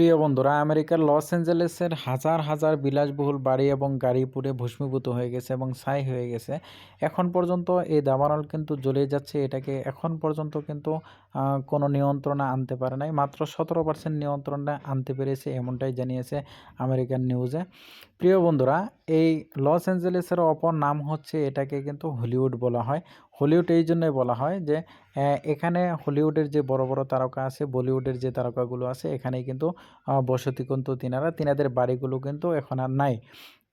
প্রিয় বন্ধুরা, আমেরিকার লস অ্যাঞ্জেলেসের হাজার হাজার বিলাসবহুল বাড়ি এবং গাড়ি পুড়ে ভস্মীভূত হয়ে গেছে এবং ছাই হয়ে গেছে। এখন পর্যন্ত এই দাবানল কিন্তু জ্বলে যাচ্ছে, এটাকে এখন পর্যন্ত কিন্তু কোনো নিয়ন্ত্রণে আনতে পারে নাই। মাত্র সতেরো পার্সেন্ট নিয়ন্ত্রণে আনতে পেরেছে এমনটাই জানিয়েছে আমেরিকান নিউজে। প্রিয় বন্ধুরা, এই লস অ্যাঞ্জেলেসের অপর নাম হচ্ছে এটাকে কিন্তু হলিউড বলা হয়। হলিউড এই জন্যই বলা হয় যে এখানে হলিউডের যে বড় বড় তারকা আছে, বলিউডের যে তারকাগুলো আছে, এখানেই কিন্তু বসতি কিন্তু তিনারা, তিনাদের বাড়িগুলো কিন্তু এখন আর নাই।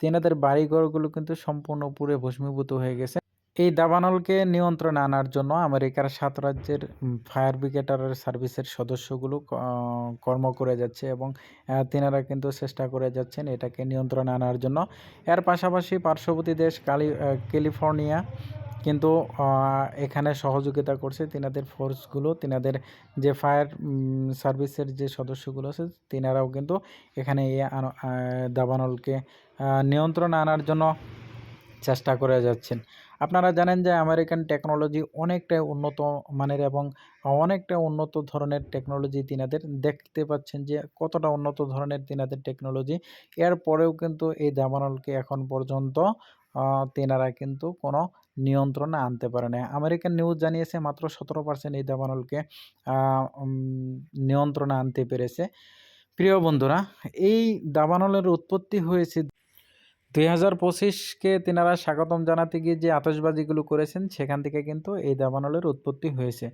তিনাদের বাড়িঘরগুলো কিন্তু সম্পূর্ণ পুরে ভস্মীভূত হয়ে গেছে। এই দাবানলকে নিয়ন্ত্রণে আনার জন্য আমেরিকার সাত রাজ্যের ফায়ার ব্রিগেডারের সার্ভিসের সদস্যগুলো কর্ম করে যাচ্ছে এবং তিনারা কিন্তু চেষ্টা করে যাচ্ছেন এটাকে নিয়ন্ত্রণে আনার জন্য। এর পাশাপাশি পার্শ্ববর্তী দেশ কালি ক্যালিফোর্নিয়া কিন্তু এখানে সহযোগিতা করছে তিনাদের ফোর্সগুলো, তিনাদের যে ফায়ার সার্ভিসের যে সদস্যগুলো আছে, তিনারাও কিন্তু এখানে এই দাবানলকে নিয়ন্ত্রণ আনার জন্য চেষ্টা করে যাচ্ছেন। আপনারা জানেন যে আমেরিকান টেকনোলজি অনেকটাই উন্নত মানের এবং অনেকটা উন্নত ধরনের টেকনোলজি তিনাদের দেখতে পাচ্ছেন যে কতটা উন্নত ধরনের তিনাদের টেকনোলজি। এরপরেও কিন্তু এই দাবানলকে এখন পর্যন্ত তেনারা কিন্তু কোনো নিয়ন্ত্রণে আনতে পারে না আমেরিকান নিউজ জানিয়েছে মাত্র সতেরো পার্সেন্ট এই দাবানলকে নিয়ন্ত্রণে আনতে পেরেছে। প্রিয় বন্ধুরা, এই দাবানলের উৎপত্তি হয়েছে দুই হাজার পঁচিশকে তেনারা স্বাগতম জানাতে গিয়ে যে আতসবাজিগুলো করেছেন, সেখান থেকে কিন্তু এই দাবানলের উৎপত্তি হয়েছে।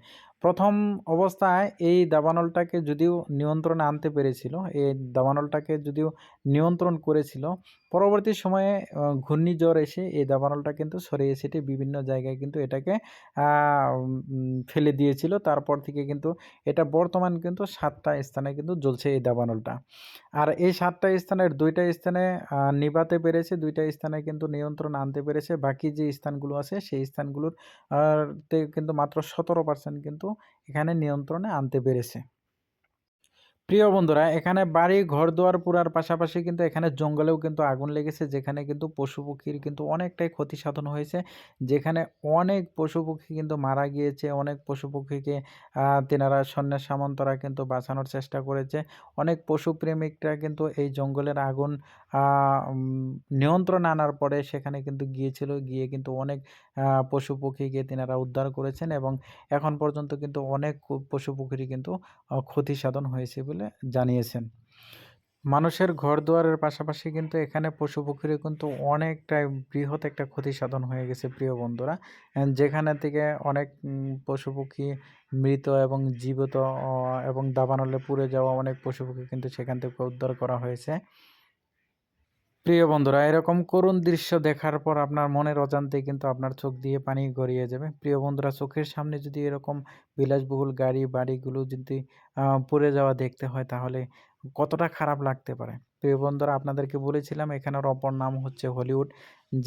প্রথম অবস্থায় এই দাবানলটাকে যদিও নিয়ন্ত্রণে আনতে পেরেছিল, এই দাবানলটাকে যদিও নিয়ন্ত্রণ করেছিল, পরবর্তী সময়ে ঘূর্ণিঝড় এসে এই দাবানলটা কিন্তু সরিয়ে ছিটে বিভিন্ন জায়গায় কিন্তু এটাকে ফেলে দিয়েছিল। তারপর থেকে কিন্তু এটা বর্তমান কিন্তু সাতটা স্থানে কিন্তু জ্বলছে এই দাবানলটা। আর এই সাতটা স্থানের দুইটা স্থানে নিভাতে পেরেছে দুইটা স্থানে কিন্তু নিয়ন্ত্রণ আনতে পেরেছে। বাকি যে স্থানগুলো আছে, সেই স্থানগুলোর কিন্তু মাত্র সতেরো পার্সেন্ট কিন্তু এখানে নিয়ন্ত্রণে আনতে পেরেছে। প্রিয় বন্ধুরা, এখানে বাড়ি ঘর দুয়ার পুরার পাশাপাশি কিন্তু এখানে জঙ্গলেও কিন্তু আগুন লেগেছে, যেখানে কিন্তু পশু পক্ষীর কিন্তু অনেকটাই ক্ষতি সাধন হয়েছে। যেখানে অনেক পশু পক্ষী কিন্তু মারা গিয়েছে, অনেক পশু পক্ষীকে তেনারা সৈন্য সামন্তরা কিন্তু বাঁচানোর চেষ্টা করেছে। অনেক পশু প্রেমিকরা কিন্তু এই জঙ্গলের আগুন নিয়ন্ত্রণ আনার পরে সেখানে কিন্তু গিয়েছিল, গিয়ে কিন্তু অনেক পশু পক্ষীকে তেনারা উদ্ধার করেছেন এবং এখন পর্যন্ত কিন্তু অনেক পশু পক্ষী কিন্তু ক্ষতি সাধন হয়েছে বলে জানিয়েছেন। মানুষের ঘর দুয়ারের পাশাপাশি কিন্তু এখানে পশু পক্ষীর কিন্তু অনেকটাই বৃহৎ একটা ক্ষতি সাধন হয়ে গেছে প্রিয় বন্ধুরা। যেখানে থেকে অনেক পশু পক্ষী মৃত এবং জীবিত এবং দাবানলে পুড়ে যাওয়া অনেক পশু পক্ষী কিন্তু সেখান থেকে উদ্ধার করা হয়েছে। প্রিয় বন্ধুরা, এরকম করুণ দৃশ্য দেখার পর আপনার মনের অজান্তে কিন্তু আপনার চোখ দিয়ে পানি গড়িয়ে যাবে। প্রিয় বন্ধুরা, চোখের সামনে যদি এরকম বিলাসবহুল গাড়ি, বাড়িগুলো যদি পড়ে যাওয়া দেখতে হয়, তাহলে কতটা খারাপ লাগতে পারে? প্রিয় বন্ধুরা, আপনাদেরকে বলেছিলাম এখানের অপর নাম হচ্ছে হলিউড।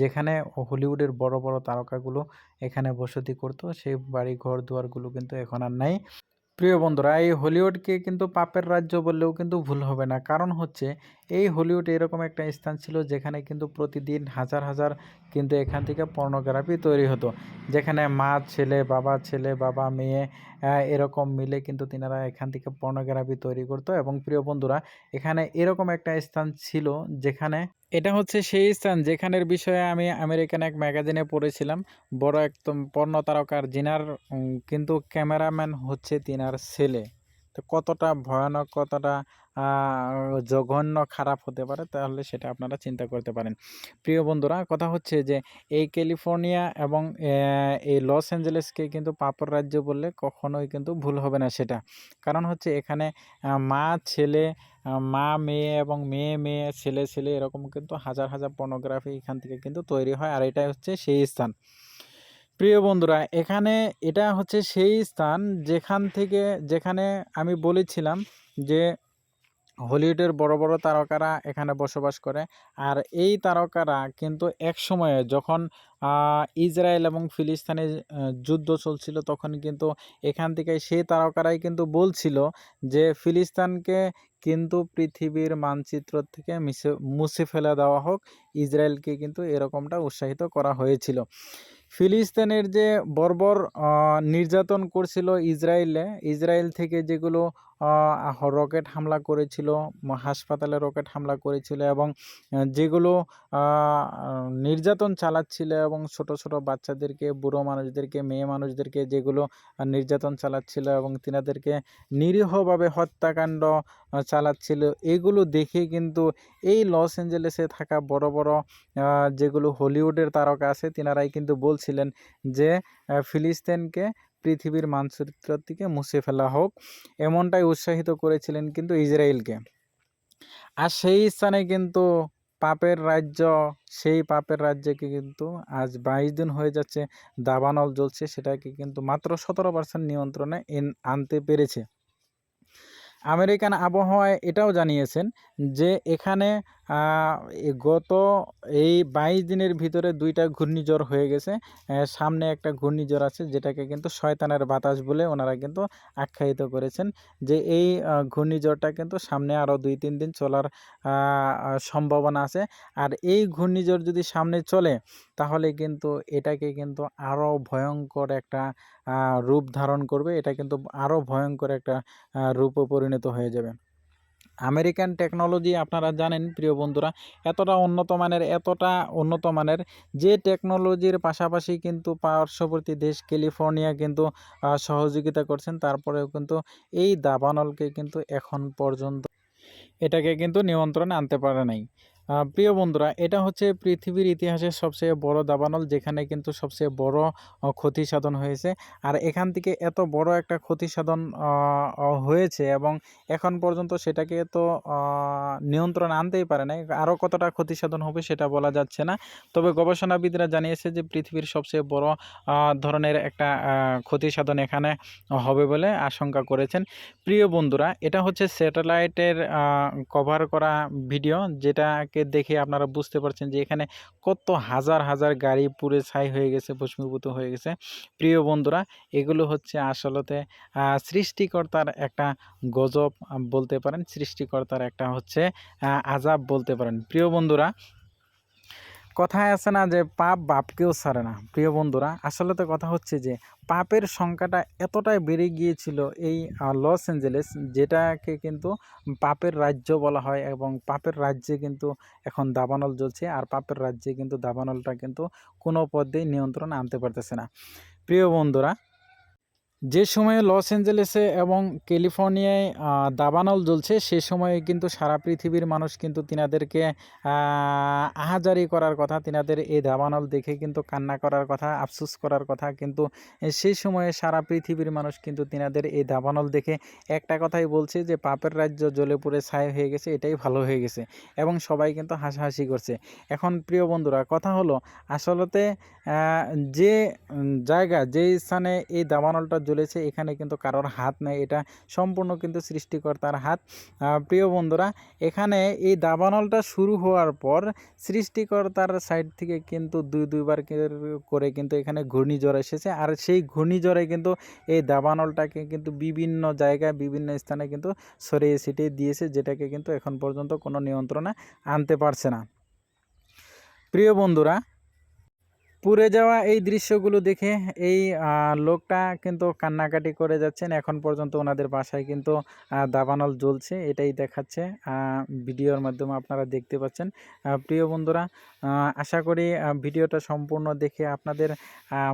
যেখানে হলিউডের বড় বড় তারকাগুলো এখানে বসতি করতো, সেই বাড়ি ঘর দুয়ারগুলো কিন্তু এখন আর নাই। প্রিয় বন্ধুরা, এই হলিউডকে কিন্তু পাপের রাজ্য বললেও কিন্তু ভুল হবে না। কারণ হচ্ছে, এই হলিউড এরকম একটা স্থান ছিল যেখানে কিন্তু প্রতিদিন হাজার হাজার কিন্তু এখান থেকে পর্নোগ্রাফি তৈরি হতো। যেখানে মা, ছেলে, বাবা ছেলে, বাবা, মেয়ে এরকম মিলে কিন্তু তিনারা এখান থেকে পর্নোগ্রাফি তৈরি করতো। এবং প্রিয় বন্ধুরা, এখানে এরকম একটা স্থান ছিল যেখানে এটা হচ্ছে সেই স্থান যেখানের বিষয়ে আমি আমেরিকান এক ম্যাগাজিনে পড়েছিলাম। বড় একদম পর্ণ তারকার জিনার কিন্তু ক্যামেরাম্যান হচ্ছে তিনার ছেলে। কতটা ভয়ানক, কতটা জঘন্য, খারাপ হতে পারে তাহলে সেটা আপনারা চিন্তা করতে পারেন। প্রিয় বন্ধুরা, কথা হচ্ছে যে এই ক্যালিফোর্নিয়া এবং এই লস অ্যাঞ্জেলেসকে কিন্তু পাপড় রাজ্য বললে কখনোই কিন্তু ভুল হবে না সেটা। কারণ হচ্ছে এখানে মা, ছেলে মা, মেয়ে এবং মেয়ে মেয়ে, ছেলে ছেলে এরকম কিন্তু হাজার হাজার পর্নোগ্রাফি এখান থেকে কিন্তু তৈরি হয়। আর এটাই হচ্ছে সেই স্থান। প্রিয় বন্ধুরা এখানে এটা হচ্ছে সেই স্থান যেখান থেকে যেখানে আমি বলেছিলাম যে হলিউডের বড় বড় তারকারা এখানে বসবাস করে। আর এই তারকারা কিন্তু এক সময়ে যখন ইসরায়েল এবং ফিলিস্তিনের আহ, যুদ্ধ চলছিল তখন কিন্তু এখান থেকে সেই তারকারাই কিন্তু বলছিল যে ফিলিস্তিনকে কিন্তু পৃথিবীর মানচিত্র থেকে মিশে, মুছে ফেলে দেওয়া হোক, ইসরায়েলকে কিন্তু এরকমটা উৎসাহিত করা হয়েছিল। ফিলিস্তিনের যে বর্বর নির্যাতন করছিল ইসরায়েলে, ইসরায়েল থেকে যেগুলো রকেট হামলা করেছিল, হাসপাতালে রকেট হামলা করেছিল এবং যেগুলো নির্যাতন চালাচ্ছিল এবং ছোট ছোট বাচ্চাদেরকে, বুড়ো মানুষদেরকে, মেয়ে মানুষদেরকে যেগুলো নির্যাতন চালাচ্ছিল এবং তিনাদেরকে নিরীহভাবে হত্যাকাণ্ড চালাচ্ছিল। এগুলো দেখে কিন্তু এই লস অ্যাঞ্জেলেসে থাকা বড় বড় যেগুলো হলিউডের তারকা আছে, তিনারাই কিন্তু বলছিলেন যে ফিলিস্তিনকে পৃথিবীর মানচিত্র থেকে মুছে ফেলা হোক। এমনটাই উৎসাহিত করেছিলেন কিন্তু ইসরায়েলকে। আর সেই স্থানে কিন্তু পাপের রাজ্য, সেই পাপের রাজ্যকে কিন্তু আজ বাইশ দিন হয়ে যাচ্ছে, দাবানল জ্বলছে, সেটাকে কিন্তু মাত্র সতেরো পার্সেন্ট নিয়ন্ত্রণে আনতে পেরেছে। আমেরিকান আবহাওয়ায় এটাও জানিয়েছেন যে এখানে গত এই বাইশ দিনের ভিতরে দুইটা ঘূর্ণিঝড় হয়ে গেছে। সামনে একটা ঘূর্ণিঝড় আছে যেটাকে কিন্তু শয়তানের বাতাস বলে ওনারা কিন্তু আখ্যায়িত করেছেন। যে এই ঘূর্ণিঝড়টা কিন্তু সামনে আরও দুই তিন দিন চলার সম্ভাবনা আছে। আর এই ঘূর্ণিঝড় যদি সামনে চলে, তাহলে কিন্তু এটাকে কিন্তু আরও ভয়ঙ্কর একটা রূপ ধারণ করবে। এটা কিন্তু আরও ভয়ঙ্কর একটা রূপে পরিণত হয়ে যাবে। আমেরিকান টেকনোলজি আপনারা জানেন, প্রিয় বন্ধুরা, এতটা উন্নত মানের, এতটা উন্নত মানের, যে টেকনোলজির পাশাপাশি কিন্তু পার্শ্ববর্তী দেশ ক্যালিফোর্নিয়া কিন্তু সহযোগিতা করছেন, তারপরেও কিন্তু এই দাবানলকে কিন্তু এখন পর্যন্ত এটাকে কিন্তু নিয়ন্ত্রণে আনতে পারে নাই। প্রিয় বন্ধুরা, এটা হচ্ছে পৃথিবীর ইতিহাসের সবচেয়ে বড় দাবানল, যেখানে কিন্তু সবচেয়ে বড় ক্ষতি সাধন হয়েছে। আর এখান থেকে এত বড় একটা ক্ষতি সাধন হয়েছে এবং এখন পর্যন্ত সেটাকে তো নিয়ন্ত্রণ আনতেই পারে না আরও কতটা ক্ষতি সাধন হবে সেটা বলা যাচ্ছে না। তবে গবেষণাবিদরা জানিয়েছে যে পৃথিবীর সবচেয়ে বড় ধরনের একটা ক্ষতি সাধন এখানে হবে বলে আশঙ্কা করেছেন। প্রিয় বন্ধুরা, এটা হচ্ছে স্যাটেলাইটের কভার করা ভিডিও যেটাকে দেখে আপনারা বুঝতে পারছেন যে এখানে কত হাজার হাজার গাড়ি পুড়ে ছাই হয়ে গেছে, ভস্মীভূত হয়ে গেছে। প্রিয় বন্ধুরা, এগুলো হচ্ছে আসলতে সৃষ্টিকর্তার একটা গজব বলতে পারেন, সৃষ্টিকর্তার একটা হচ্ছে আজাব বলতে পারেন। প্রিয় বন্ধুরা কথায় আছে না যে পাপ বাপকেও ছাড়ে না, প্রিয় বন্ধুরা। আসলে তো কথা হচ্ছে যে, পাপের সংখ্যাটা এতটাই বেড়ে গিয়েছিল এই লস অ্যাঞ্জেলেস, যেটাকে কিন্তু পাপের রাজ্য বলা হয় এবং পাপের রাজ্যে কিন্তু এখন দাবানল জ্বলছে আর পাপের রাজ্যে কিন্তু দাবানলটা কিন্তু কোনো পদেই নিয়ন্ত্রণ আনতে পারতেছে না। প্রিয় বন্ধুরা যে সময়ে লস অ্যাঞ্জেলেসে এবং ক্যালিফোর্নিয়ায় দাবানল জ্বলছে, সে সময়ে কিন্তু সারা পৃথিবীর মানুষ কিন্তু তিনাদেরকে আহাজারি করার কথা, তিনাদের এই দাবানল দেখে কিন্তু কান্না করার কথা, আফসোস করার কথা, কিন্তু সেই সময়ে সারা পৃথিবীর মানুষ কিন্তু তিনাদের এই দাবানল দেখে একটা কথাই বলছে যে, পাপের রাজ্য জ্বলে পুড়ে ছাই হয়ে গেছে, এটাই ভালো হয়ে গেছে। এবং সবাই কিন্তু হাসাহাসি করছে। এখন প্রিয় বন্ধুরা, কথা হলো, আসলতে যে জায়গা যেই স্থানে এই দাবানলটা জ্বলেছে এখানে কিন্তু কারোর হাত নেই, এটা সম্পূর্ণ কিন্তু সৃষ্টিকর্তার হাত। প্রিয় বন্ধুরা, এখানে এই দাবানলটা শুরু হওয়ার পর সৃষ্টিকর্তার সাইড থেকে কিন্তু দুই, দুইবার করে কিন্তু এখানে ঘূর্ণিঝড় এসেছে। আর সেই ঘূর্ণিঝড়ে কিন্তু এই দাবানলটাকে কিন্তু বিভিন্ন জায়গায়, বিভিন্ন স্থানে কিন্তু ছড়িয়ে ছিটিয়ে দিয়েছে, যেটাকে কিন্তু এখন পর্যন্ত কোনো নিয়ন্ত্রণে আনতে পারছে না। প্রিয় বন্ধুরা পুড়ে যাওয়া এই দৃশ্যগুলো দেখে এই লোকটা কিন্তু কান্নাকাটি করে যাচ্ছেন। এখন পর্যন্ত ওনাদের বাসায় কিন্তু দাবানল জ্বলছে, এটাই দেখাচ্ছে। ভিডিওর মাধ্যমে আপনারা দেখতে পাচ্ছেন। প্রিয় বন্ধুরা আশা করি ভিডিওটা সম্পূর্ণ দেখে আপনাদের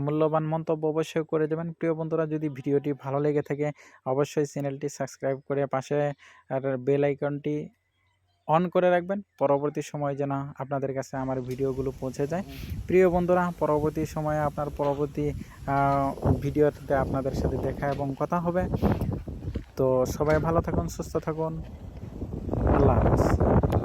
মূল্যবান মন্তব্য অবশ্যই করে দেবেন। প্রিয় বন্ধুরা, যদি ভিডিওটি ভালো লেগে থাকে, অবশ্যই চ্যানেলটি সাবস্ক্রাইব করে পাশে, আর বেল আইকনটি অন করে রাখবেন। পরবর্তী সময় যেন আপনাদের কাছে আমার ভিডিওগুলো পৌঁছে যায়। প্রিয় বন্ধুরা, পরবর্তী সময়ে আপনার পরবর্তী ভিডিওতে আপনাদের সাথে দেখা এবং কথা হবে। তো সবাই ভালো থাকুন, সুস্থ থাকুন। আল্লাহ হাফেজ।